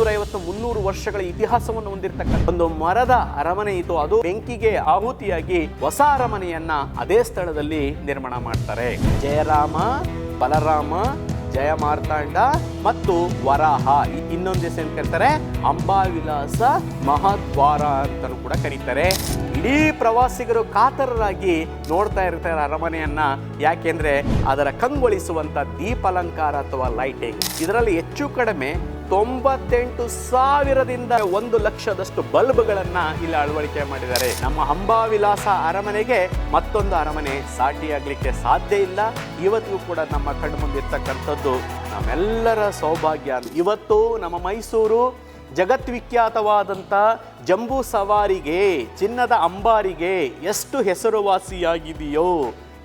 ಇನ್ನೂರೈವತ್ತು ಮುನ್ನೂರು ವರ್ಷಗಳ ಇತಿಹಾಸವನ್ನು ಹೊಂದಿರತಕ್ಕಂಥ ಒಂದು ಮರದ ಅರಮನೆ ಇತ್ತು. ಅದು ಬೆಂಕಿಗೆ ಆಹುತಿಯಾಗಿ ಹೊಸ ಅರಮನೆಯನ್ನ ಅದೇ ಸ್ಥಳದಲ್ಲಿ ನಿರ್ಮಾಣ ಮಾಡ್ತಾರೆ. ಜಯರಾಮ, ಬಲರಾಮ ಜಯ ಮಾರ್ತಾಂಡ ಮತ್ತು ವರಾಹ. ಇನ್ನೊಂದು ಹೆಸರು ಕರೀತಾರೆ? ಅಂಬಾವಿಲಾಸ ಮಹಾದ್ವಾರ ಅಂತಲೂ ಕೂಡ ಕರೀತಾರೆ. ಇಡೀ ಪ್ರವಾಸಿಗರು ಕಾತರರಾಗಿ ನೋಡ್ತಾ ಇರ್ತಾರೆ ಅರಮನೆಯನ್ನ. ಯಾಕೆಂದ್ರೆ ಅದರ ಕಂಗೊಳಿಸುವಂತ ದೀಪಾಲಂಕಾರ ಅಥವಾ ಲೈಟಿಂಗ್ ಇದರಲ್ಲಿ ಹೆಚ್ಚು ಕಡಿಮೆ ತೊಂಬತ್ತೆಂಟು ಸಾವಿರದಿಂದ ಒಂದು ಲಕ್ಷದಷ್ಟು ಬಲ್ಬ್ಗಳನ್ನ ಇಲ್ಲಿ ಅಳವಡಿಕೆ ಮಾಡಿದ್ದಾರೆ. ನಮ್ಮ ಹಂಬಾವಿಲಾಸ ಅರಮನೆಗೆ ಮತ್ತೊಂದು ಅರಮನೆ ಸಾಟಿಯಾಗಲಿಕ್ಕೆ ಸಾಧ್ಯ ಇಲ್ಲ. ಇವತ್ತಿಗೂ ಕೂಡ ನಮ್ಮ ಕಣ್ಣು ಮುಂದಿರ್ತಕ್ಕಂಥದ್ದು ನಮ್ಮೆಲ್ಲರ ಸೌಭಾಗ್ಯ. ಇವತ್ತು ನಮ್ಮ ಮೈಸೂರು ಜಗದ್ವಿಖ್ಯಾತವಾದಂಥ ಜಂಬೂ ಸವಾರಿಗೆ, ಚಿನ್ನದ ಅಂಬಾರಿಗೆ ಎಷ್ಟು ಹೆಸರುವಾಸಿಯಾಗಿದೆಯೋ,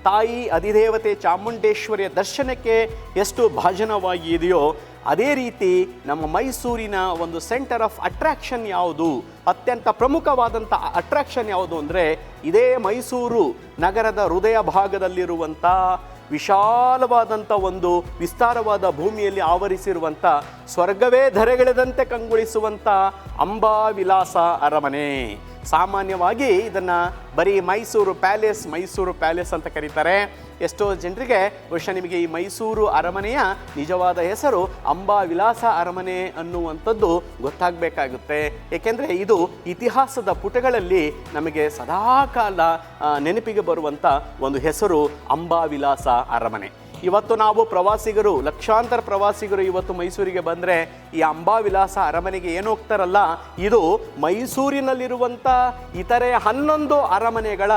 ತಾಯಿ ಅಧಿದೇವತೆ ಚಾಮುಂಡೇಶ್ವರಿಯ ದರ್ಶನಕ್ಕೆ ಎಷ್ಟು ಭಾಜನವಾಗಿದೆಯೋ ಅದೇ ರೀತಿ ನಮ್ಮ ಮೈಸೂರಿನ ಒಂದು ಸೆಂಟರ್ ಆಫ್ ಅಟ್ರಾಕ್ಷನ್ ಯಾವುದು? ಅತ್ಯಂತ ಪ್ರಮುಖವಾದಂಥ ಅಟ್ರಾಕ್ಷನ್ ಯಾವುದು ಅಂದರೆ ಇದೇ ಮೈಸೂರು ನಗರದ ಹೃದಯ ಭಾಗದಲ್ಲಿರುವಂಥ ವಿಶಾಲವಾದಂಥ ಒಂದು ವಿಸ್ತಾರವಾದ ಭೂಮಿಯಲ್ಲಿ ಆವರಿಸಿರುವಂಥ ಸ್ವರ್ಗವೇ ಧರೆಗಳೆದಂತೆ ಕಂಗೊಳಿಸುವಂಥ ಅಂಬಾವಿಲಾಸ ಅರಮನೆ. ಸಾಮಾನ್ಯವಾಗಿ ಇದನ್ನು ಬರೀ ಮೈಸೂರು ಪ್ಯಾಲೇಸ್ ಮೈಸೂರು ಪ್ಯಾಲೇಸ್ ಅಂತ ಕರೀತಾರೆ. ಎಷ್ಟೋ ಜನರಿಗೆ ಬಹುಶಃ ನಿಮಗೆ ಈ ಮೈಸೂರು ಅರಮನೆಯ ನಿಜವಾದ ಹೆಸರು ಅಂಬಾ ವಿಲಾಸ ಅರಮನೆ ಅನ್ನುವಂಥದ್ದು ಗೊತ್ತಾಗಬೇಕಾಗುತ್ತೆ. ಏಕೆಂದರೆ ಇದು ಇತಿಹಾಸದ ಪುಟಗಳಲ್ಲಿ ನಮಗೆ ಸದಾಕಾಲ ನೆನಪಿಗೆ ಬರುವಂಥ ಒಂದು ಹೆಸರು ಅಂಬಾ ವಿಲಾಸ ಅರಮನೆ. ಇವತ್ತು ನಾವು ಪ್ರವಾಸಿಗರು, ಲಕ್ಷಾಂತರ ಪ್ರವಾಸಿಗರು ಇವತ್ತು ಮೈಸೂರಿಗೆ ಬಂದರೆ ಈ ಅಂಬಾವಿಲಾಸ ಅರಮನೆಗೆ ಏನು ಹೋಗ್ತಾರಲ್ಲ, ಇದು ಮೈಸೂರಿನಲ್ಲಿರುವಂಥ ಇತರೆ ಹನ್ನೊಂದು ಅರಮನೆಗಳ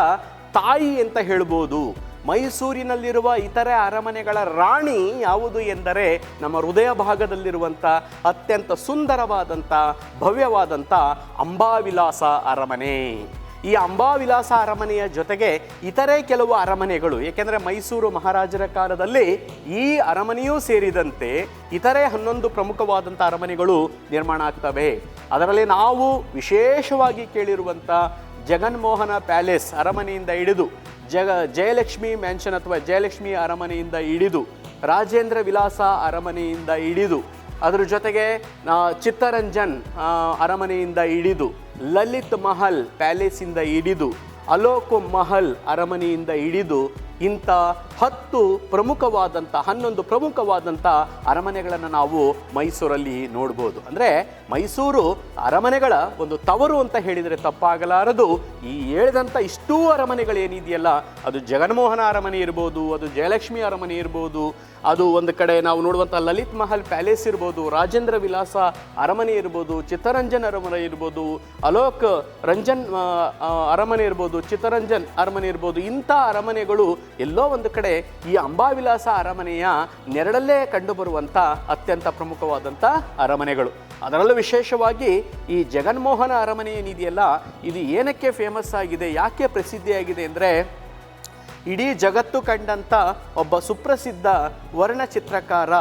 ತಾಯಿ ಅಂತ ಹೇಳ್ಬೋದು. ಮೈಸೂರಿನಲ್ಲಿರುವ ಇತರೆ ಅರಮನೆಗಳ ರಾಣಿ ಯಾವುದು ಎಂದರೆ ನಮ್ಮ ಹೃದಯ ಭಾಗದಲ್ಲಿರುವಂಥ ಅತ್ಯಂತ ಸುಂದರವಾದಂಥ ಭವ್ಯವಾದಂಥ ಅಂಬಾವಿಲಾಸ ಅರಮನೆ. ಈ ಅಂಬಾವಿಲಾಸ ಅರಮನೆಯ ಜೊತೆಗೆ ಇತರೆ ಕೆಲವು ಅರಮನೆಗಳು, ಏಕೆಂದರೆ ಮೈಸೂರು ಮಹಾರಾಜರ ಕಾಲದಲ್ಲಿ ಈ ಅರಮನೆಯೂ ಸೇರಿದಂತೆ ಇತರೆ ಹನ್ನೊಂದು ಪ್ರಮುಖವಾದಂಥ ಅರಮನೆಗಳು ನಿರ್ಮಾಣ ಆಗ್ತವೆ. ಅದರಲ್ಲಿ ನಾವು ವಿಶೇಷವಾಗಿ ಕೇಳಿರುವಂಥ ಜಗನ್ಮೋಹನ ಪ್ಯಾಲೇಸ್ ಅರಮನೆಯಿಂದ ಹಿಡಿದು, ಜಗ, ಜಯಲಕ್ಷ್ಮಿ ಮ್ಯಾನ್ಷನ್ ಅಥವಾ ಜಯಲಕ್ಷ್ಮಿ ಅರಮನೆಯಿಂದ ಹಿಡಿದು, ರಾಜೇಂದ್ರ ವಿಲಾಸ ಅರಮನೆಯಿಂದ ಹಿಡಿದು ಅದರ ಜೊತೆಗೆ ಚಿತ್ತರಂಜನ್ ಅರಮನೆಯಿಂದ ಹಿಡಿದು ಲಲಿತ್ ಮಹಲ್ ಪ್ಯಾಲೇಸಿಂದ ಹಿಡಿದು ಅಲೋಕ್ ಮಹಲ್ ಅರಮನೆಯಿಂದ ಹಿಡಿದು ಇಂಥ ಹತ್ತು ಪ್ರಮುಖವಾದಂಥ, ಹನ್ನೊಂದು ಪ್ರಮುಖವಾದಂಥ ಅರಮನೆಗಳನ್ನು ನಾವು ಮೈಸೂರಲ್ಲಿ ನೋಡ್ಬೋದು. ಅಂದರೆ ಮೈಸೂರು ಅರಮನೆಗಳ ಒಂದು ತವರು ಅಂತ ಹೇಳಿದರೆ ತಪ್ಪಾಗಲಾರದು. ಈ ಹೇಳಿದಂಥ ಇಷ್ಟೂ ಅರಮನೆಗಳೇನಿದೆಯಲ್ಲ, ಅದು ಜಗನ್ಮೋಹನ ಅರಮನೆ ಇರ್ಬೋದು, ಅದು ಜಯಲಕ್ಷ್ಮಿ ಅರಮನೆ ಇರ್ಬೋದು, ಅದು ಒಂದು ಕಡೆ ನಾವು ನೋಡುವಂಥ ಲಲಿತ್ ಮಹಲ್ ಪ್ಯಾಲೇಸ್ ಇರ್ಬೋದು, ರಾಜೇಂದ್ರ ವಿಲಾಸ ಅರಮನೆ ಇರ್ಬೋದು, ಚಿತ್ತರಂಜನ್ ಅರಮನೆ ಇರ್ಬೋದು, ಅಲೋಕ್ ರಂಜನ್ ಅರಮನೆ ಇರ್ಬೋದು, ಚಿತ್ತರಂಜನ್ ಅರಮನೆ ಇರ್ಬೋದು, ಇಂಥ ಅರಮನೆಗಳು ಎಲ್ಲೋ ಒಂದು ಕಡೆ ಈ ಅಂಬಾವಿಲಾಸ ಅರಮನೆಯ ನೆರಳಲ್ಲೇ ಕಂಡುಬರುವಂಥ ಅತ್ಯಂತ ಪ್ರಮುಖವಾದಂಥ ಅರಮನೆಗಳು. ಅದರಲ್ಲೂ ವಿಶೇಷವಾಗಿ ಈ ಜಗನ್ಮೋಹನ ಅರಮನೆ ಏನಿದೆಯಲ್ಲ ಇದು ಏನಕ್ಕೆ ಫೇಮಸ್ ಆಗಿದೆ, ಯಾಕೆ ಪ್ರಸಿದ್ಧಿಯಾಗಿದೆ ಅಂದರೆ ಇಡೀ ಜಗತ್ತು ಕಂಡಂಥ ಒಬ್ಬ ಸುಪ್ರಸಿದ್ಧ ವರ್ಣಚಿತ್ರಕಾರ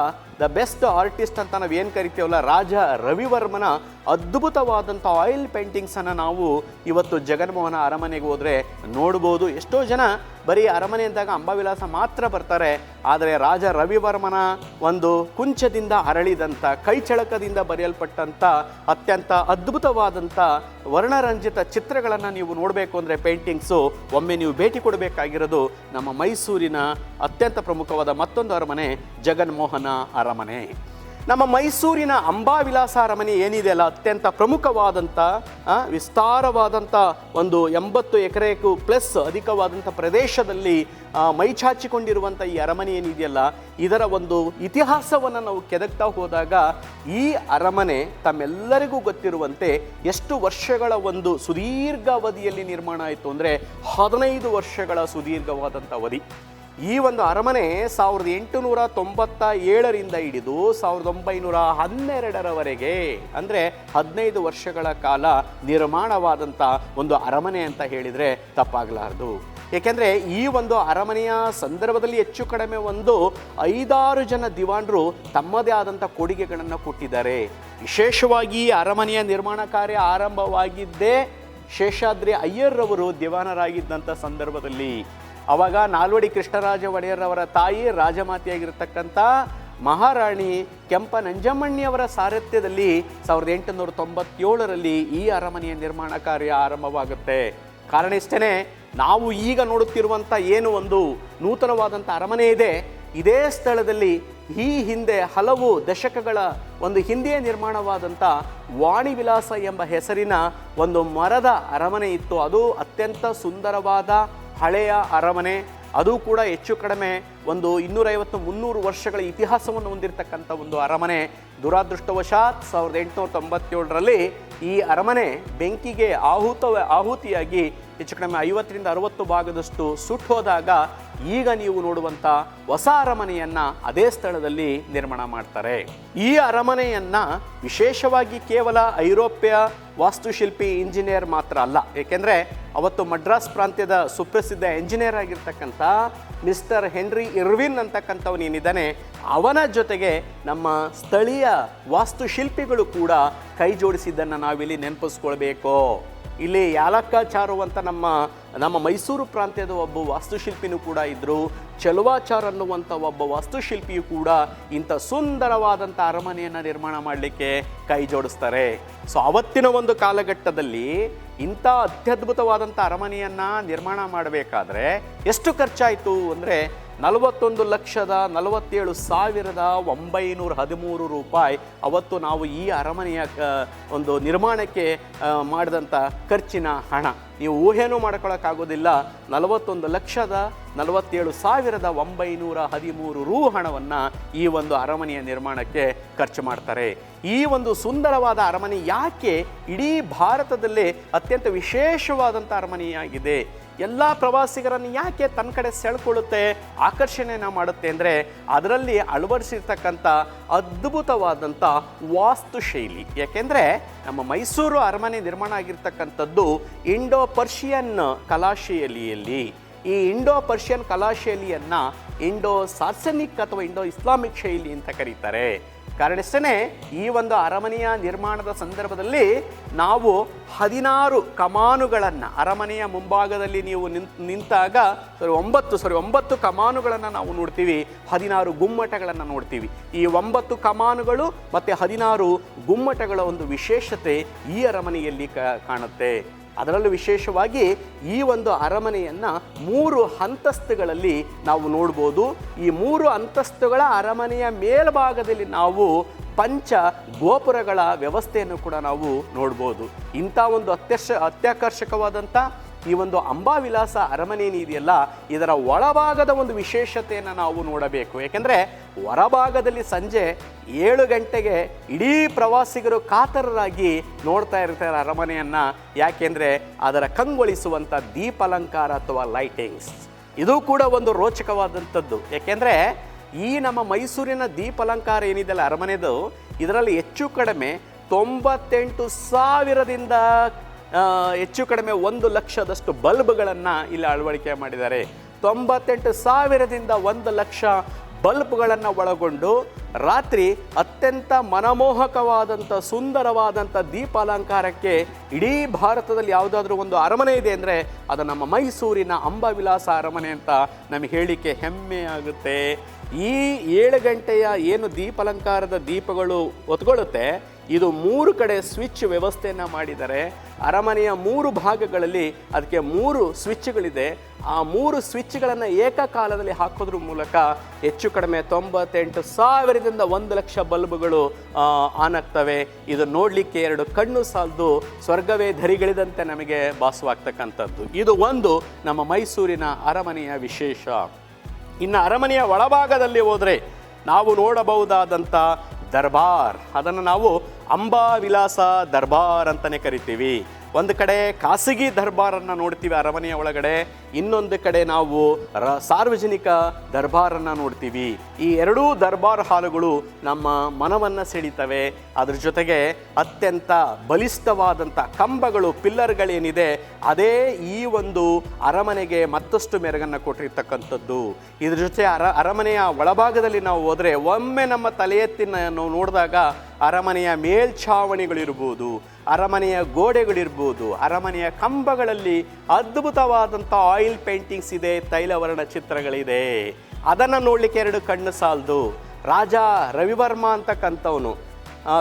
ದ ಬೆಸ್ಟ್ ಆರ್ಟಿಸ್ಟ್ ಅಂತ ನಾವು ಏನು ಕರಿತೀವಲ್ಲ, ರಾಜ ರವಿವರ್ಮನ ಅದ್ಭುತವಾದಂಥ ಆಯಿಲ್ ಪೇಂಟಿಂಗ್ಸನ್ನು ನಾವು ಇವತ್ತು ಜಗನ್ಮೋಹನ ಅರಮನೆಗೆ ಹೋದರೆ ನೋಡ್ಬೋದು. ಎಷ್ಟೋ ಜನ ಬರೀ ಅರಮನೆ ಅಂದಾಗ ಅಂಬಾವಿಲಾಸ ಮಾತ್ರ ಬರ್ತಾರೆ, ಆದರೆ ರಾಜ ರವಿವರ್ಮನ ಒಂದು ಕುಂಚದಿಂದ ಅರಳಿದಂಥ, ಕೈಚಳಕದಿಂದ ಬರೆಯಲ್ಪಟ್ಟಂಥ, ಅತ್ಯಂತ ಅದ್ಭುತವಾದಂಥ ವರ್ಣರಂಜಿತ ಚಿತ್ರಗಳನ್ನು ನೀವು ನೋಡಬೇಕು ಅಂದರೆ ಪೇಂಟಿಂಗ್ಸು ಒಮ್ಮೆ ನೀವು ಭೇಟಿ ಕೊಡಬೇಕಾಗಿರೋದು ನಮ್ಮ ಮೈಸೂರಿನ ಅತ್ಯಂತ ಪ್ರಮುಖವಾದ ಮತ್ತೊಂದು ಅರಮನೆ, ಜಗನ್ಮೋಹನ ಅರಮನೆ. ನಮ್ಮ ಮೈಸೂರಿನ ಅಂಬಾವಿಲಾಸ ಅರಮನೆ ಏನಿದೆ ಅಲ್ಲ, ಅತ್ಯಂತ ಪ್ರಮುಖವಾದಂಥ ವಿಸ್ತಾರವಾದಂಥ ಒಂದು ಎಂಬತ್ತು ಎಕರೆಗೂ ಪ್ಲಸ್ ಅಧಿಕವಾದಂಥ ಪ್ರದೇಶದಲ್ಲಿ ಮೈಚಾಚಿಕೊಂಡಿರುವಂಥ ಈ ಅರಮನೆ ಏನಿದೆಯಲ್ಲ ಇದರ ಒಂದು ಇತಿಹಾಸವನ್ನು ನಾವು ಕೆದಕ್ತಾ ಹೋದಾಗ, ಈ ಅರಮನೆ ತಮ್ಮೆಲ್ಲರಿಗೂ ಗೊತ್ತಿರುವಂತೆ ಎಷ್ಟು ವರ್ಷಗಳ ಒಂದು ಸುದೀರ್ಘ ಅವಧಿಯಲ್ಲಿ ನಿರ್ಮಾಣ ಆಯಿತು ಅಂದರೆ ಹದಿನೈದು ವರ್ಷಗಳ ಸುದೀರ್ಘವಾದಂಥ ಅವಧಿ. ಈ ಒಂದು ಅರಮನೆ ಸಾವಿರದ ಎಂಟುನೂರ ತೊಂಬತ್ತ ಏಳರಿಂದ ಹಿಡಿದು ಸಾವಿರದ ಒಂಬೈನೂರ ಹನ್ನೆರಡರವರೆಗೆ, ಅಂದರೆ ಹದಿನೈದು ವರ್ಷಗಳ ಕಾಲ ನಿರ್ಮಾಣವಾದಂಥ ಒಂದು ಅರಮನೆ ಅಂತ ಹೇಳಿದರೆ ತಪ್ಪಾಗಲಾರದು. ಏಕೆಂದರೆ ಈ ಒಂದು ಅರಮನೆಯ ಸಂದರ್ಭದಲ್ಲಿ ಹೆಚ್ಚು ಕಡಿಮೆ ಒಂದು ಐದಾರು ಜನ ದಿವಾನರು ತಮ್ಮದೇ ಆದಂಥ ಕೊಡುಗೆಗಳನ್ನು ಕೊಟ್ಟಿದ್ದಾರೆ. ವಿಶೇಷವಾಗಿ ಅರಮನೆಯ ನಿರ್ಮಾಣ ಕಾರ್ಯ ಆರಂಭವಾಗಿದ್ದೇ ಶೇಷಾದ್ರಿ ಅಯ್ಯರ್ರವರು ದಿವಾನರಾಗಿದ್ದಂಥ ಸಂದರ್ಭದಲ್ಲಿ. ಅವಾಗ ನಾಲ್ವಡಿ ಕೃಷ್ಣರಾಜ ಒಡೆಯರವರ ತಾಯಿ ರಾಜಮಾತೆಯಾಗಿರ್ತಕ್ಕಂಥ ಮಹಾರಾಣಿ ಕೆಂಪ ನಂಜಮ್ಮಣ್ಣಿಯವರ ಸಾರಥ್ಯದಲ್ಲಿ ಸಾವಿರದ ಎಂಟುನೂರ ತೊಂಬತ್ತೇಳರಲ್ಲಿ ಈ ಅರಮನೆಯ ನಿರ್ಮಾಣ ಕಾರ್ಯ ಆರಂಭವಾಗುತ್ತೆ. ಕಾರಣ ಇಷ್ಟೇ ನಾವು ಈಗ ನೋಡುತ್ತಿರುವಂಥ ಏನು ಒಂದು ನೂತನವಾದಂಥ ಅರಮನೆ ಇದೆ. ಇದೇ ಸ್ಥಳದಲ್ಲಿ ಈ ಹಿಂದೆ ಹಲವು ದಶಕಗಳ ಒಂದು ಹಿಂದೆಯೇ ನಿರ್ಮಾಣವಾದಂಥ ವಾಣಿ ವಿಲಾಸ ಎಂಬ ಹೆಸರಿನ ಒಂದು ಮರದ ಅರಮನೆ ಇತ್ತು. ಅದು ಅತ್ಯಂತ ಸುಂದರವಾದ ಹಳೆಯ ಅರಮನೆ, ಅದು ಕೂಡ ಹೆಚ್ಚು ಕಡಿಮೆ ಒಂದು ಇನ್ನೂರೈವತ್ತು ಮುನ್ನೂರು ವರ್ಷಗಳ ಇತಿಹಾಸವನ್ನು ಹೊಂದಿರತಕ್ಕಂಥ ಒಂದು ಅರಮನೆ. ದುರಾದೃಷ್ಟವಶಾತ್ ಸಾವಿರದ ಎಂಟುನೂರ ತೊಂಬತ್ತೇಳರಲ್ಲಿ ಈ ಅರಮನೆ ಬೆಂಕಿಗೆ ಆಹುತ ಆಹುತಿಯಾಗಿ ಹೆಚ್ಚು ಕಡಿಮೆ ಐವತ್ತರಿಂದ ಅರವತ್ತು ಭಾಗದಷ್ಟು ಸುಟ್ಟು ಹೋದಾಗ ಈಗ ನೀವು ನೋಡುವಂಥ ಹೊಸ ಅರಮನೆಯನ್ನು ಅದೇ ಸ್ಥಳದಲ್ಲಿ ನಿರ್ಮಾಣ ಮಾಡ್ತಾರೆ. ಈ ಅರಮನೆಯನ್ನು ವಿಶೇಷವಾಗಿ ಕೇವಲ ಐರೋಪ್ಯ ವಾಸ್ತುಶಿಲ್ಪಿ ಇಂಜಿನಿಯರ್ ಮಾತ್ರ ಅಲ್ಲ, ಏಕೆಂದರೆ ಅವತ್ತು ಮಡ್ರಾಸ್ ಪ್ರಾಂತ್ಯದ ಸುಪ್ರಸಿದ್ಧ ಇಂಜಿನಿಯರ್ ಆಗಿರ್ತಕ್ಕಂಥ ಮಿಸ್ಟರ್ ಹೆನ್ರಿ ಇರ್ವಿನ್ ಅಂತಕ್ಕಂಥವನೇನಿದ್ದಾನೆ ಅವನ ಜೊತೆಗೆ ನಮ್ಮ ಸ್ಥಳೀಯ ವಾಸ್ತುಶಿಲ್ಪಿಗಳು ಕೂಡ ಕೈ ಜೋಡಿಸಿದ್ದನ್ನು ನಾವಿಲ್ಲಿ ನೆನಪಿಸ್ಕೊಳ್ಬೇಕು. ಇಲ್ಲಿ ಯಾಲಕ್ಕಾಚಾರು ಅಂತ ನಮ್ಮ ನಮ್ಮ ಮೈಸೂರು ಪ್ರಾಂತ್ಯದ ಒಬ್ಬ ವಾಸ್ತುಶಿಲ್ಪಿನೂ ಕೂಡ ಇದ್ದರು ಚಲುವಾಚಾರ್ ಅನ್ನುವಂಥ ಒಬ್ಬ ವಾಸ್ತುಶಿಲ್ಪಿಯು ಕೂಡ ಇಂಥ ಸುಂದರವಾದಂಥ ಅರಮನೆಯನ್ನು ನಿರ್ಮಾಣ ಮಾಡಲಿಕ್ಕೆ ಕೈ ಜೋಡಿಸ್ತಾರೆ. ಸೊ ಅವತ್ತಿನ ಒಂದು ಕಾಲಘಟ್ಟದಲ್ಲಿ ಇಂಥ ಅತ್ಯದ್ಭುತವಾದಂಥ ಅರಮನೆಯನ್ನು ನಿರ್ಮಾಣ ಮಾಡಬೇಕಾದ್ರೆ ಎಷ್ಟು ಖರ್ಚಾಯಿತು ಅಂದರೆ ನಲವತ್ತೊಂದು ಲಕ್ಷದ ನಲವತ್ತೇಳು ಸಾವಿರದ ಒಂಬೈನೂರ ಹದಿಮೂರು ರೂಪಾಯಿ ಅವತ್ತು ನಾವು ಈ ಅರಮನೆಯ ಒಂದು ನಿರ್ಮಾಣಕ್ಕೆ ಮಾಡಿದಂಥ ಖರ್ಚಿನ ಹಣ. ನೀವು ಊಹೆನೂ ಮಾಡ್ಕೊಳ್ಳೋಕ್ಕಾಗೋದಿಲ್ಲ ನಲವತ್ತೊಂದು ಲಕ್ಷದ ನಲವತ್ತೇಳು ಸಾವಿರದ ಒಂಬೈನೂರ ಹದಿಮೂರು ರೂ ಹಣವನ್ನು ಈ ಒಂದು ಅರಮನೆಯ ನಿರ್ಮಾಣಕ್ಕೆ ಖರ್ಚು ಮಾಡ್ತಾರೆ. ಈ ಒಂದು ಸುಂದರವಾದ ಅರಮನೆ ಯಾಕೆ ಇಡೀ ಭಾರತದಲ್ಲೇ ಅತ್ಯಂತ ವಿಶೇಷವಾದಂಥ ಅರಮನೆಯಾಗಿದೆ? ಎಲ್ಲ ಪ್ರವಾಸಿಗರನ್ನು ಯಾಕೆ ತನ್ನ ಕಡೆ ಸೆಳ್ಕೊಳ್ಳುತ್ತೆ ಆಕರ್ಷಣೆಯನ್ನು ಮಾಡುತ್ತೆ ಅಂದರೆ ಅದರಲ್ಲಿ ಅಳವಡಿಸಿರ್ತಕ್ಕಂಥ ಅದ್ಭುತವಾದಂಥ ವಾಸ್ತುಶೈಲಿ. ಯಾಕೆಂದರೆ ನಮ್ಮ ಮೈಸೂರು ಅರಮನೆ ನಿರ್ಮಾಣ ಆಗಿರ್ತಕ್ಕಂಥದ್ದು ಇಂಡೋ ಪರ್ಷಿಯನ್ ಕಲಾಶೈಲಿಯಲ್ಲಿ. ಈ ಇಂಡೋ ಪರ್ಷಿಯನ್ ಕಲಾಶೈಲಿಯನ್ನು ಇಂಡೋ ಸಾರ್ಸನಿಕ್ ಅಥವಾ ಇಂಡೋ ಇಸ್ಲಾಮಿಕ್ ಶೈಲಿ ಅಂತ ಕರೀತಾರೆ. ಕಾರಣ ಇಷ್ಟೇ ಈ ಒಂದು ಅರಮನೆಯ ನಿರ್ಮಾಣದ ಸಂದರ್ಭದಲ್ಲಿ ನಾವು ಹದಿನಾರು ಕಮಾನುಗಳನ್ನು ಅರಮನೆಯ ಮುಂಭಾಗದಲ್ಲಿ ನೀವು ನಿಂತ್ ನಿಂತಾಗ ಸರಿ ಒಂಬತ್ತು ಸಾರಿ ಒಂಬತ್ತು ಕಮಾನುಗಳನ್ನು ನಾವು ನೋಡ್ತೀವಿ. ಹದಿನಾರು ಗುಮ್ಮಟಗಳನ್ನು ನೋಡ್ತೀವಿ. ಈ ಒಂಬತ್ತು ಕಮಾನುಗಳು ಮತ್ತು ಹದಿನಾರು ಗುಮ್ಮಟಗಳ ಒಂದು ವಿಶೇಷತೆ ಈ ಅರಮನೆಯಲ್ಲಿ ಕಾಣುತ್ತೆ. ಅದರಲ್ಲೂ ವಿಶೇಷವಾಗಿ ಈ ಒಂದು ಅರಮನೆಯನ್ನು ಮೂರು ಅಂತಸ್ತುಗಳಲ್ಲಿ ನಾವು ನೋಡ್ಬೋದು. ಈ ಮೂರು ಅಂತಸ್ತುಗಳ ಅರಮನೆಯ ಮೇಲ್ಭಾಗದಲ್ಲಿ ನಾವು ಪಂಚ ಗೋಪುರಗಳ ವ್ಯವಸ್ಥೆಯನ್ನು ಕೂಡ ನಾವು ನೋಡ್ಬೋದು. ಇಂಥ ಒಂದು ಅತ್ಯಶ ಅತ್ಯಾಕರ್ಷಕವಾದಂಥ ಈ ಒಂದು ಅಂಬಾವಿಲಾಸ ಅರಮನೆ ಏನಿದೆಯಲ್ಲ ಇದರ ಒಳಭಾಗದ ಒಂದು ವಿಶೇಷತೆಯನ್ನು ನಾವು ನೋಡಬೇಕು. ಏಕೆಂದರೆ ಹೊರಭಾಗದಲ್ಲಿ ಸಂಜೆ ಏಳು ಗಂಟೆಗೆ ಇಡೀ ಪ್ರವಾಸಿಗರು ಕಾತರರಾಗಿ ನೋಡ್ತಾ ಇರ್ತಾರೆ ಅರಮನೆಯನ್ನು. ಯಾಕೆಂದರೆ ಅದರ ಕಂಗೊಳಿಸುವಂಥ ದೀಪಾಲಂಕಾರ ಅಥವಾ ಲೈಟಿಂಗ್ಸ್ ಇದು ಕೂಡ ಒಂದು ರೋಚಕವಾದಂಥದ್ದು. ಏಕೆಂದರೆ ಈ ನಮ್ಮ ಮೈಸೂರಿನ ದೀಪಾಲಂಕಾರ ಏನಿದೆಯಲ್ಲ ಅರಮನೆದು, ಇದರಲ್ಲಿ ಹೆಚ್ಚು ಕಡಿಮೆ ತೊಂಬತ್ತೆಂಟು ಸಾವಿರದಿಂದ ಹೆಚ್ಚು ಕಡಿಮೆ ಒಂದು ಲಕ್ಷದಷ್ಟು ಬಲ್ಬ್ಗಳನ್ನು ಇಲ್ಲಿ ಅಳವಡಿಕೆ ಮಾಡಿದ್ದಾರೆ. ತೊಂಬತ್ತೆಂಟು ಸಾವಿರದಿಂದ ಒಂದು ಲಕ್ಷ ಬಲ್ಬ್ಗಳನ್ನು ಒಳಗೊಂಡು ರಾತ್ರಿ ಅತ್ಯಂತ ಮನಮೋಹಕವಾದಂಥ ಸುಂದರವಾದಂಥ ದೀಪಾಲಂಕಾರಕ್ಕೆ ಇಡೀ ಭಾರತದಲ್ಲಿ ಯಾವುದಾದ್ರೂ ಒಂದು ಅರಮನೆ ಇದೆ ಅಂದರೆ ಅದು ನಮ್ಮ ಮೈಸೂರಿನ ಅಂಬಾವಿಲಾಸ ಅರಮನೆ ಅಂತ ನಮಗೆ ಹೇಳಿಕೆ ಹೆಮ್ಮೆ ಆಗುತ್ತೆ. ಈ ಏಳು ಗಂಟೆಯ ಏನು ದೀಪಾಲಂಕಾರದ ದೀಪಗಳು ಒತ್ಕೊಳ್ಳುತ್ತೆ ಇದು ಮೂರು ಕಡೆ ಸ್ವಿಚ್ ವ್ಯವಸ್ಥೆಯನ್ನು ಮಾಡಿದರೆ ಅರಮನೆಯ ಮೂರು ಭಾಗಗಳಲ್ಲಿ ಅದಕ್ಕೆ ಮೂರು ಸ್ವಿಚ್ಗಳಿದೆ. ಆ ಮೂರು ಸ್ವಿಚ್ಗಳನ್ನು ಏಕಕಾಲದಲ್ಲಿ ಹಾಕೋದ್ರ ಮೂಲಕ ಹೆಚ್ಚು ಕಡಿಮೆ ತೊಂಬತ್ತೆಂಟು ಸಾವಿರದಿಂದ ಒಂದು ಲಕ್ಷ ಬಲ್ಬ್ಗಳು ಆನ್ ಆಗ್ತವೆ ಇದು ನೋಡಲಿಕ್ಕೆ ಎರಡು ಕಣ್ಣು ಸಾಲದು, ಸ್ವರ್ಗವೇ ಧರಿಗಳಿದಂತೆ ನಮಗೆ ಭಾಸವಾಗ್ತಕ್ಕಂಥದ್ದು. ಇದು ಒಂದು ನಮ್ಮ ಮೈಸೂರಿನ ಅರಮನೆಯ ವಿಶೇಷ. ಇನ್ನು ಅರಮನೆಯ ಒಳಭಾಗದಲ್ಲಿ ಹೋದರೆ ನಾವು ನೋಡಬಹುದಾದಂಥ ದರ್ಬಾರ್. ಅದನ್ನು ನಾವು ಅಂಬಾ ವಿಲಾಸ ದರ್ಬಾರ್ ಅಂತಲೇ ಕರಿತೀವಿ. ಒಂದು ಕಡೆ ಖಾಸಗಿ ದರ್ಬಾರನ್ನು ನೋಡ್ತೀವಿ ಅರಮನೆಯ ಒಳಗಡೆ, ಇನ್ನೊಂದು ಕಡೆ ನಾವು ರ ಸಾರ್ವಜನಿಕ ದರ್ಬಾರನ್ನು ನೋಡ್ತೀವಿ. ಈ ಎರಡೂ ದರ್ಬಾರ್ ಹಾಲುಗಳು ನಮ್ಮ ಮನವನ್ನು ಸೆಳೀತವೆ. ಅದ್ರ ಜೊತೆಗೆ ಅತ್ಯಂತ ಬಲಿಷ್ಠವಾದಂಥ ಕಂಬಗಳು, ಪಿಲ್ಲರ್ಗಳೇನಿದೆ, ಅದೇ ಈ ಒಂದು ಅರಮನೆಗೆ ಮತ್ತಷ್ಟು ಮೆರಗನ್ನು ಕೊಟ್ಟಿರ್ತಕ್ಕಂಥದ್ದು. ಇದ್ರ ಜೊತೆ ಅರ ಅರಮನೆಯ ಒಳಭಾಗದಲ್ಲಿ ನಾವು ಹೋದರೆ ಒಮ್ಮೆ ನಮ್ಮ ತಲೆ ಎತ್ತಿನ ನೋಡಿದಾಗ ಅರಮನೆಯ ಮೇಲ್ಛಾವಣಿಗಳಿರ್ಬೋದು, ಅರಮನೆಯ ಗೋಡೆಗಳಿರ್ಬೋದು, ಅರಮನೆಯ ಕಂಬಗಳಲ್ಲಿ ಅದ್ಭುತವಾದಂಥ ಆಯಿಲ್ ಪೇಂಟಿಂಗ್ಸ್ ಇದೆ, ತೈಲವರ್ಣ ಚಿತ್ರಗಳಿದೆ. ಅದನ್ನು ನೋಡಲಿಕ್ಕೆ ಎರಡು ಕಣ್ಣು ಸಾಲದು. ರಾಜ ರವಿವರ್ಮ ಅಂತಕ್ಕಂಥವನು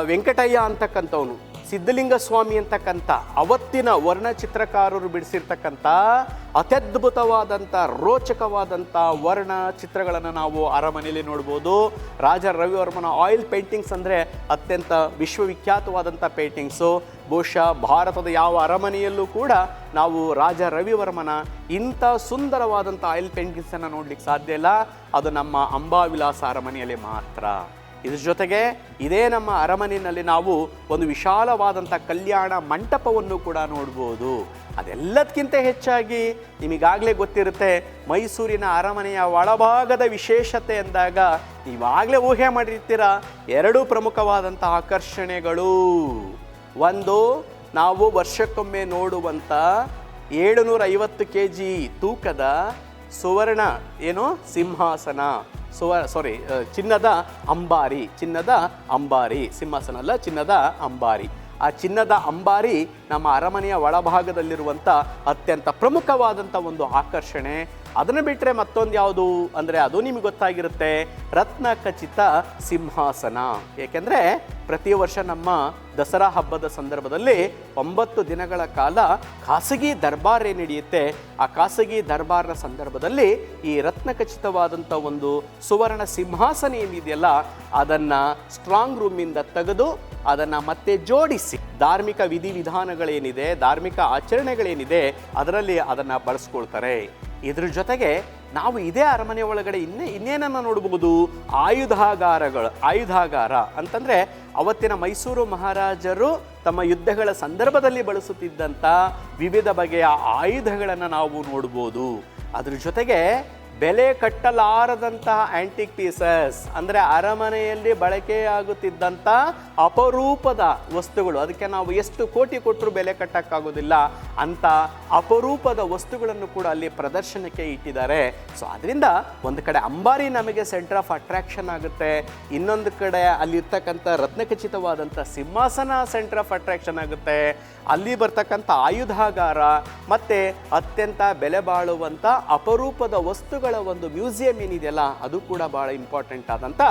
ವೆಂಕಟಯ್ಯ ಅಂತಕ್ಕಂಥವನು ಸಿದ್ಧಲಿಂಗ ಸ್ವಾಮಿ ಅಂತಕ್ಕಂಥ, ಅವತ್ತಿನ ವರ್ಣಚಿತ್ರಕಾರರು ಬಿಡಿಸಿರ್ತಕ್ಕಂಥ ಅತ್ಯದ್ಭುತವಾದಂಥ, ರೋಚಕವಾದಂಥ ವರ್ಣ ಚಿತ್ರಗಳನ್ನು ನಾವು ಅರಮನೆಯಲ್ಲಿ ನೋಡ್ಬೋದು. ರಾಜ ರವಿವರ್ಮನ ಆಯಿಲ್ ಪೇಂಟಿಂಗ್ಸ್ ಅಂದರೆ ಅತ್ಯಂತ ವಿಶ್ವವಿಖ್ಯಾತವಾದಂಥ ಪೇಂಟಿಂಗ್ಸು ಬಹುಶಃ ಭಾರತದ ಯಾವ ಅರಮನೆಯಲ್ಲೂ ಕೂಡ ನಾವು ರಾಜ ರವಿವರ್ಮನ ಇಂಥ ಸುಂದರವಾದಂಥ ಆಯಿಲ್ ಪೇಂಟಿಂಗ್ಸನ್ನು ನೋಡ್ಲಿಕ್ಕೆ ಸಾಧ್ಯ ಇಲ್ಲ. ಅದು ನಮ್ಮ ಅಂಬಾವಿಲಾಸ ಅರಮನೆಯಲ್ಲಿ ಮಾತ್ರ. ಇದ್ರ ಜೊತೆಗೆ ಇದೇ ನಮ್ಮ ಅರಮನೆಯಲ್ಲಿ ನಾವು ಒಂದು ವಿಶಾಲವಾದಂಥ ಕಲ್ಯಾಣ ಮಂಟಪವನ್ನು ಕೂಡ ನೋಡ್ಬೋದು. ಅದೆಲ್ಲದಕ್ಕಿಂತ ಹೆಚ್ಚಾಗಿ ನಿಮಗಾಗಲೇ ಗೊತ್ತಿರುತ್ತೆ, ಮೈಸೂರಿನ ಅರಮನೆಯ ಒಳಭಾಗದ ವಿಶೇಷತೆ ಅಂದಾಗ ನೀವಾಗಲೇ ಊಹೆ ಮಾಡಿರ್ತೀರ, ಎರಡು ಪ್ರಮುಖವಾದಂಥ ಆಕರ್ಷಣೆಗಳು. ಒಂದು, ನಾವು ವರ್ಷಕ್ಕೊಮ್ಮೆ ನೋಡುವಂಥ ಏಳುನೂರ ಐವತ್ತು ಕೆ ಜಿ ತೂಕದ ಸುವರ್ಣ, ಏನು, ಸಿಂಹಾಸನ. ಸುವ ಸಾರಿ ಚಿನ್ನದ ಅಂಬಾರಿ ಚಿನ್ನದ ಅಂಬಾರಿ ಸಿಂಹಾಸನ ಅಲ್ಲ ಚಿನ್ನದ ಅಂಬಾರಿ. ಆ ಚಿನ್ನದ ಅಂಬಾರಿ ನಮ್ಮ ಅರಮನೆಯ ಒಳಭಾಗದಲ್ಲಿರುವಂಥ ಅತ್ಯಂತ ಪ್ರಮುಖವಾದಂಥ ಒಂದು ಆಕರ್ಷಣೆ. ಅದನ್ನು ಬಿಟ್ಟರೆ ಮತ್ತೊಂದು ಯಾವುದು? ಅಂದರೆ ಅದು ನಿಮಗೆ ಗೊತ್ತಾಗಿರುತ್ತೆ. ರತ್ನ ಖಚಿತ ಸಿಂಹಾಸನ. ಏಕೆಂದರೆ ಪ್ರತಿ ವರ್ಷ ನಮ್ಮ ದಸರಾ ಹಬ್ಬದ ಸಂದರ್ಭದಲ್ಲಿ ಒಂಬತ್ತು ದಿನಗಳ ಕಾಲ ಖಾಸಗಿ ದರ್ಬಾರ್ ಏನು ನಡೆಯುತ್ತೆ. ಆ ಖಾಸಗಿ ದರ್ಬಾರ್ನ ಸಂದರ್ಭದಲ್ಲಿ ಈ ರತ್ನ ಖಚಿತವಾದಂಥ ಒಂದು ಸುವರ್ಣ ಸಿಂಹಾಸನ ಏನಿದೆಯಲ್ಲ, ಅದನ್ನು ಸ್ಟ್ರಾಂಗ್ ರೂಮಿಂದ ತೆಗೆದು ಅದನ್ನು ಮತ್ತೆ ಜೋಡಿಸಿ. ಧಾರ್ಮಿಕ ವಿಧಿವಿಧಾನಗಳೇನಿದೆ, ಧಾರ್ಮಿಕ ಆಚರಣೆಗಳೇನಿದೆ, ಅದರಲ್ಲಿ ಅದನ್ನು ಬಳಸ್ಕೊಳ್ತಾರೆ. ಇದ್ರ ಜೊತೆಗೆ ನಾವು ಇದೇ ಅರಮನೆ ಒಳಗಡೆ ಇನ್ನೇ ಇನ್ನೇನನ್ನ ನೋಡಬಹುದು? ಆಯುಧಾಗಾರಗಳು, ಆಯುಧಾಗಾರ. ಅಂತಂದ್ರೆ ಅವತ್ತಿನ ಮೈಸೂರು ಮಹಾರಾಜರು ತಮ್ಮ ಯುದ್ಧಗಳ ಸಂದರ್ಭದಲ್ಲಿ ಬಳಸುತ್ತಿದ್ದಂಥ ವಿವಿಧ ಬಗೆಯ ಆಯುಧಗಳನ್ನು ನಾವು ನೋಡ್ಬೋದು ಅದ್ರ ಜೊತೆಗೆ ಬೆಲೆ ಕಟ್ಟಲಾರದಂತಹ ಆಂಟಿಕ್ ಪೀಸಸ್ ಅಂದರೆ ಅರಮನೆಯಲ್ಲಿ ಬಳಕೆಯಾಗುತ್ತಿದ್ದಂಥ ಅಪರೂಪದ ವಸ್ತುಗಳು. ಅದಕ್ಕೆ ನಾವು ಎಷ್ಟು ಕೋಟಿ ಕೊಟ್ಟರು ಬೆಲೆ ಕಟ್ಟಕ್ಕಾಗೋದಿಲ್ಲ. ಅಂತ ಅಪರೂಪದ ವಸ್ತುಗಳನ್ನು ಕೂಡ ಅಲ್ಲಿ ಪ್ರದರ್ಶನಕ್ಕೆ ಇಟ್ಟಿದ್ದಾರೆ. ಸೊ ಅದರಿಂದ ಒಂದು ಕಡೆ ಅಂಬಾರಿ ನಮಗೆ ಸೆಂಟರ್ ಆಫ್ ಅಟ್ರಾಕ್ಷನ್ ಆಗುತ್ತೆ. ಇನ್ನೊಂದು ಕಡೆ ಅಲ್ಲಿರ್ತಕ್ಕಂಥ ರತ್ನಖಚಿತವಾದಂಥ ಸಿಂಹಾಸನ ಸೆಂಟರ್ ಆಫ್ ಅಟ್ರಾಕ್ಷನ್ ಆಗುತ್ತೆ. ಅಲ್ಲಿ ಬರ್ತಕ್ಕಂಥ ಆಯುಧಾಗಾರ ಮತ್ತು ಅತ್ಯಂತ ಬೆಲೆ ಬಾಳುವಂಥ ಅಪರೂಪದ ವಸ್ತುಗಳ ಒಂದು ಮ್ಯೂಸಿಯಂ ಏನಿದೆಯಲ್ಲ, ಅದು ಕೂಡ ಭಾಳ ಇಂಪಾರ್ಟೆಂಟ್ ಆದಂಥ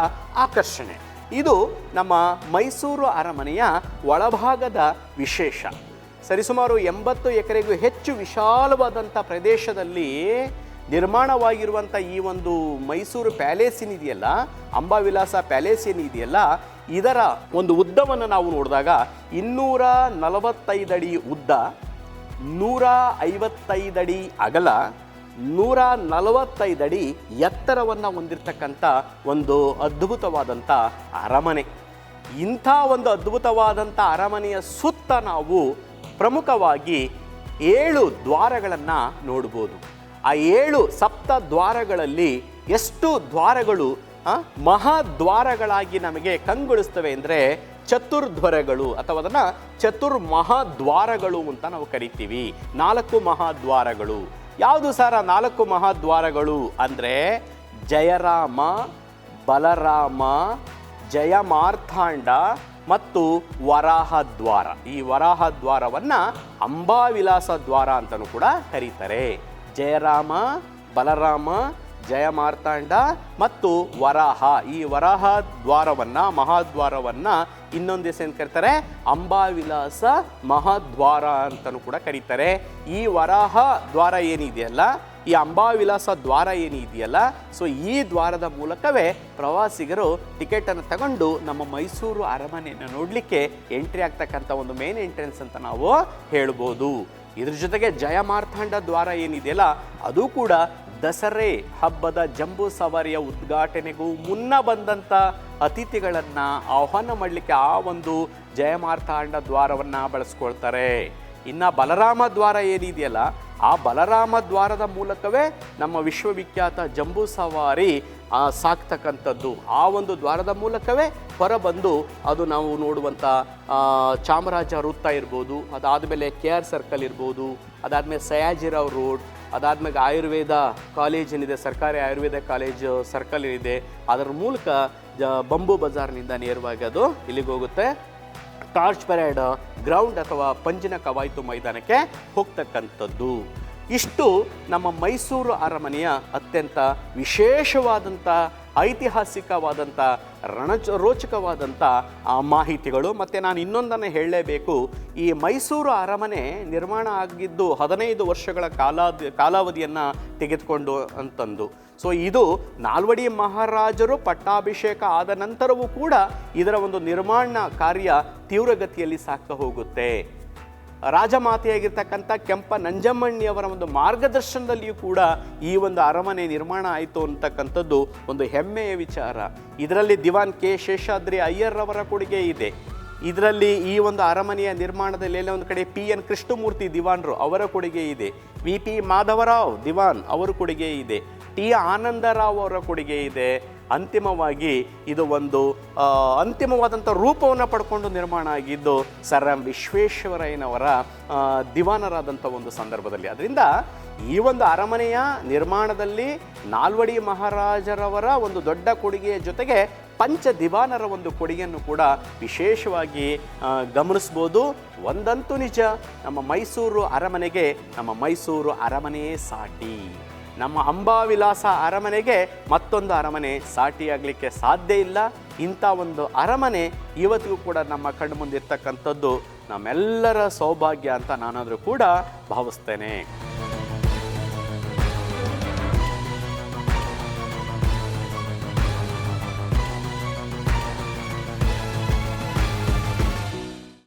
ಆಕರ್ಷಣೆ. ಇದು ನಮ್ಮ ಮೈಸೂರು ಅರಮನೆಯ ಒಳಭಾಗದ ವಿಶೇಷ. ಸರಿಸುಮಾರು ಎಂಬತ್ತು ಎಕರೆಗೂ ಹೆಚ್ಚು ವಿಶಾಲವಾದಂಥ ಪ್ರದೇಶದಲ್ಲಿ ನಿರ್ಮಾಣವಾಗಿರುವಂಥ ಈ ಒಂದು ಮೈಸೂರು ಪ್ಯಾಲೇಸ್ ಏನಿದೆಯಲ್ಲ, ಅಂಬಾವಿಲಾಸ ಪ್ಯಾಲೇಸ್ ಏನಿದೆಯಲ್ಲ, ಇದರ ಒಂದು ಉದ್ದವನ್ನು ನಾವು ನೋಡಿದಾಗ ಇನ್ನೂರ ನಲವತ್ತೈದಡಿ ಉದ್ದ, ನೂರ ಐವತ್ತೈದಡಿ ಅಗಲ, ನೂರ ನಲವತ್ತೈದಡಿ ಎತ್ತರವನ್ನು ಹೊಂದಿರತಕ್ಕಂಥ ಒಂದು ಅದ್ಭುತವಾದಂಥ ಅರಮನೆ. ಇಂಥ ಒಂದು ಅದ್ಭುತವಾದಂಥ ಅರಮನೆಯ ಸುತ್ತ ನಾವು ಪ್ರಮುಖವಾಗಿ ಏಳು ದ್ವಾರಗಳನ್ನು ನೋಡ್ಬೋದು. ಆ ಏಳು ಸಪ್ತ ದ್ವಾರಗಳಲ್ಲಿ ಎಷ್ಟು ದ್ವಾರಗಳು ಮಹಾದ್ವಾರಗಳಾಗಿ ನಮಗೆ ಕಂಗೊಳಿಸ್ತವೆ ಅಂದರೆ ಚತುರ್ಧ್ವರಗಳು ಅಥವಾ ಅದನ್ನು ಚತುರ್ಮಹಾದ್ವಾರಗಳು ಅಂತ ನಾವು ಕರಿತೀವಿ. ನಾಲ್ಕು ಮಹಾದ್ವಾರಗಳು ಯಾವುದು ಸರ್ ನಾಲ್ಕು ಮಹಾದ್ವಾರಗಳು ಅಂದರೆ ಜಯರಾಮ, ಬಲರಾಮ, ಜಯಮಾರ್ಥಾಂಡ ಮತ್ತು ವರಾಹ ದ್ವಾರ ಈ ವರಾಹ ದ್ವಾರವನ್ನು ಅಂಬಾವಿಲಾಸ ದ್ವಾರ ಅಂತಲೂ ಕೂಡ ಕರೀತಾರೆ. ಜಯರಾಮ, ಬಲರಾಮ, ಜಯಮಾರ್ತಾಂಡ ಮತ್ತು ವರಾಹ. ಈ ವರಾಹ ದ್ವಾರವನ್ನು ಮಹಾದ್ವಾರವನ್ನು ಇನ್ನೊಂದು ದಿವಸ ಏನು ಕರೀತಾರೆ? ಅಂಬಾವಿಲಾಸ ಮಹಾದ್ವಾರ ಅಂತಲೂ ಕೂಡ ಕರೀತಾರೆ. ಈ ವರಾಹ ದ್ವಾರ ಏನಿದೆಯಲ್ಲ ಈ ಅಂಬಾವಿಲಾಸ ದ್ವಾರ ಏನಿದೆಯಲ್ಲ ಸೊ ಈ ದ್ವಾರದ ಮೂಲಕವೇ ಪ್ರವಾಸಿಗರು ಟಿಕೆಟನ್ನು ತಗೊಂಡು ನಮ್ಮ ಮೈಸೂರು ಅರಮನೆಯನ್ನು ನೋಡಲಿಕ್ಕೆ ಎಂಟ್ರಿ ಆಗ್ತಕ್ಕಂಥ ಒಂದು ಮೇನ್ ಎಂಟ್ರೆನ್ಸ್ ಅಂತ ನಾವು ಹೇಳ್ಬೋದು. ಇದ್ರ ಜೊತೆಗೆ ಜಯಮಾರ್ಥಾಂಡ ದ್ವಾರ ಏನಿದೆಯಲ್ಲ, ಅದು ಕೂಡ ದಸರೆ ಹಬ್ಬದ ಜಂಬೂ ಸವಾರಿಯ ಉದ್ಘಾಟನೆಗೂ ಮುನ್ನ ಬಂದಂಥ ಅತಿಥಿಗಳನ್ನು ಆಹ್ವಾನ ಮಾಡಲಿಕ್ಕೆ ಆ ಒಂದು ಜಯಮಾರ್ಥಾಂಡ ದ್ವಾರವನ್ನು ಬಳಸ್ಕೊಳ್ತಾರೆ. ಇನ್ನು ಬಲರಾಮ ದ್ವಾರ ಏನಿದೆಯಲ್ಲ ಆ ಬಲರಾಮ ದ್ವಾರದ ಮೂಲಕವೇ ನಮ್ಮ ವಿಶ್ವವಿಖ್ಯಾತ ಜಂಬೂ ಸವಾರಿ ಸಾಕ್ತಕ್ಕಂಥದ್ದು. ಆ ಒಂದು ದ್ವಾರದ ಮೂಲಕವೇ ಹೊರಬಂದು ಅದು ನಾವು ನೋಡುವಂಥ ಚಾಮರಾಜ ವೃತ್ತ ಇರ್ಬೋದು, ಅದಾದಮೇಲೆ ಕೆ ಆರ್ ಸರ್ಕಲ್ ಇರ್ಬೋದು, ಅದಾದಮೇಲೆ ಸಯಾಜಿರಾವ್ ರೋಡ್, ಅದಾದಮೇಲೆ ಆಯುರ್ವೇದ ಕಾಲೇಜ್ ಏನಿದೆ, ಸರ್ಕಾರಿ ಆಯುರ್ವೇದ ಕಾಲೇಜ್ ಸರ್ಕಲ್ ಏನಿದೆ, ಅದರ ಮೂಲಕ ಜ, ಬಂಬು ಬಜಾರ್ನಿಂದ ನೇರವಾಗಿ ಅದು ಇಲ್ಲಿಗೆ ಹೋಗುತ್ತೆ. ಟಾರ್ಚ್ ಪೆರೇಡ್, ಗ್ರೌಂಡ್ ಅಥವಾ ಪಂಜಿನ ಕವಾಯಿತು ಮೈದಾನಕ್ಕೆ ಹೋಗ್ತಕ್ಕಂಥದ್ದು. ಇಷ್ಟು ನಮ್ಮ ಮೈಸೂರು ಅರಮನೆಯ ಅತ್ಯಂತ ವಿಶೇಷವಾದಂಥ, ಐತಿಹಾಸಿಕವಾದಂಥ ರಣಚ ರೋಚಕವಾದಂಥ ಆ ಮಾಹಿತಿಗಳು. ಮತ್ತು ನಾನು ಇನ್ನೊಂದನ್ನು ಹೇಳಲೇಬೇಕು. ಈ ಮೈಸೂರು ಅರಮನೆ ನಿರ್ಮಾಣ ಆಗಿದ್ದು ಹದಿನೈದು ವರ್ಷಗಳ ಕಾಲಾದ, ಕಾಲಾವಧಿಯನ್ನು ತೆಗೆದುಕೊಂಡು ಅಂತಂದು. ಸೊ ಇದು ನಾಲ್ವಡಿ ಮಹಾರಾಜರು ಪಟ್ಟಾಭಿಷೇಕ ಆದ ನಂತರವೂ ಕೂಡ ಇದರ ಒಂದು ನಿರ್ಮಾಣ ಕಾರ್ಯ ತೀವ್ರಗತಿಯಲ್ಲಿ ಸಾಕ್ತಾ ಹೋಗುತ್ತೆ. ರಾಜಮಾತೆಯಾಗಿರ್ತಕ್ಕಂಥ ಕೆಂಪ ನಂಜಮ್ಮಣ್ಣಿಯವರ ಒಂದು ಮಾರ್ಗದರ್ಶನದಲ್ಲಿಯೂ ಕೂಡ ಈ ಒಂದು ಅರಮನೆ ನಿರ್ಮಾಣ ಆಯಿತು ಅಂತಕ್ಕಂಥದ್ದು ಒಂದು ಹೆಮ್ಮೆಯ ವಿಚಾರ. ಇದರಲ್ಲಿ ದಿವಾನ್ ಕೆ. ಶೇಷಾದ್ರಿ ಅಯ್ಯರ್ರವರ ಕೊಡುಗೆ ಇದೆ. ಇದರಲ್ಲಿ ಈ ಒಂದು ಅರಮನೆಯ ನಿರ್ಮಾಣದಲ್ಲಿ ಎಲ್ಲ ಒಂದು ಕಡೆ ಪಿ. ಎನ್. ಕೃಷ್ಣಮೂರ್ತಿ ದಿವಾನ್ರು ಅವರ ಕೊಡುಗೆ ಇದೆ. ವಿ. ಪಿ. ಮಾಧವರಾವ್ ದಿವಾನ್ ಅವರ ಕೊಡುಗೆ ಇದೆ. ಟಿ ಆನಂದರಾವ್ ಅವರ ಕೊಡುಗೆ ಇದೆ. ಅಂತಿಮವಾಗಿ ಇದು ಒಂದು ಅಂತಿಮವಾದಂಥ ರೂಪವನ್ನು ಪಡ್ಕೊಂಡು ನಿರ್ಮಾಣ ಆಗಿದ್ದು ಸರ್ ಎಂ ವಿಶ್ವೇಶ್ವರಯ್ಯನವರ ದಿವಾನರಾದಂಥ ಒಂದು ಸಂದರ್ಭದಲ್ಲಿ. ಅದರಿಂದ ಈ ಒಂದು ಅರಮನೆಯ ನಿರ್ಮಾಣದಲ್ಲಿ ನಾಲ್ವಡಿ ಮಹಾರಾಜರವರ ಒಂದು ದೊಡ್ಡ ಕೊಡುಗೆಯ ಜೊತೆಗೆ ಪಂಚ ದಿವಾನರ ಒಂದು ಕೊಡುಗೆಯನ್ನು ಕೂಡ ವಿಶೇಷವಾಗಿ ಗಮನಿಸ್ಬೋದು. ಒಂದಂತೂ ನಿಜ, ನಮ್ಮ ಮೈಸೂರು ಅರಮನೆಗೆ ನಮ್ಮ ಮೈಸೂರು ಅರಮನೆಯೇ ಸಾಟಿ. ನಮ್ಮ ಅಂಬಾವಿಲಾಸ ಅರಮನೆಗೆ ಮತ್ತೊಂದು ಅರಮನೆ ಸಾಟಿಯಾಗಲಿಕ್ಕೆ ಸಾಧ್ಯ ಇಲ್ಲ. ಇಂಥ ಒಂದು ಅರಮನೆ ಇವತ್ತಿಗೂ ಕೂಡ ನಮ್ಮ ಕಣ್ಣು ಮುಂದಿರ್ತಕ್ಕಂಥದ್ದು ನಮ್ಮೆಲ್ಲರ ಸೌಭಾಗ್ಯ ಅಂತ ನಾನಾದರೂ ಕೂಡ ಭಾವಿಸ್ತೇನೆ.